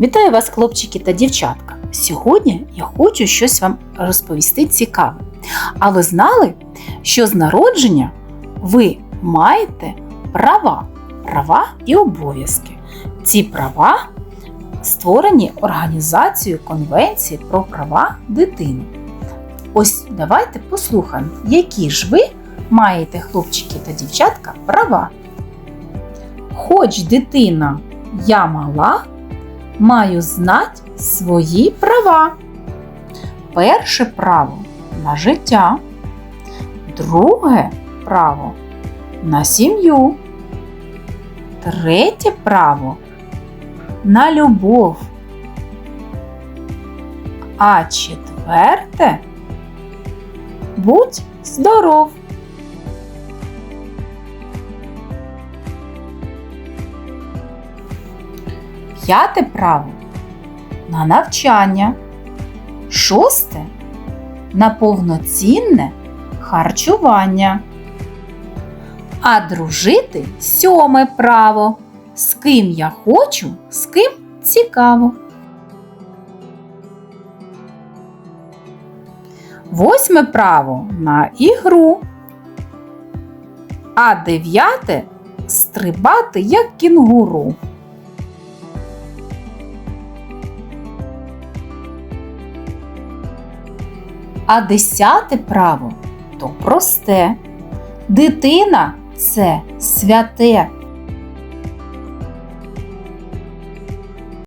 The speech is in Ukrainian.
Вітаю вас, хлопчики та дівчатка! Сьогодні я хочу щось вам розповісти цікаве. А ви знали, що з народження ви маєте права, права і обов'язки. Ці права створені Організацією Конвенції про права дитини. Ось давайте послухаємо, які ж ви маєте, хлопчики та дівчатка, права. Хоч дитина я мала, маю знати свої права. Перше право на життя, друге право на сім'ю, третє право на любов. А четверте будь здоров. П'яте право на навчання. Шосте на повноцінне харчування. А дружити сьоме право. З ким я хочу, з ким цікаво. Восьме право на ігру. А дев'яте стрибати як кінгуру. А десяте право то просте. Дитина це святе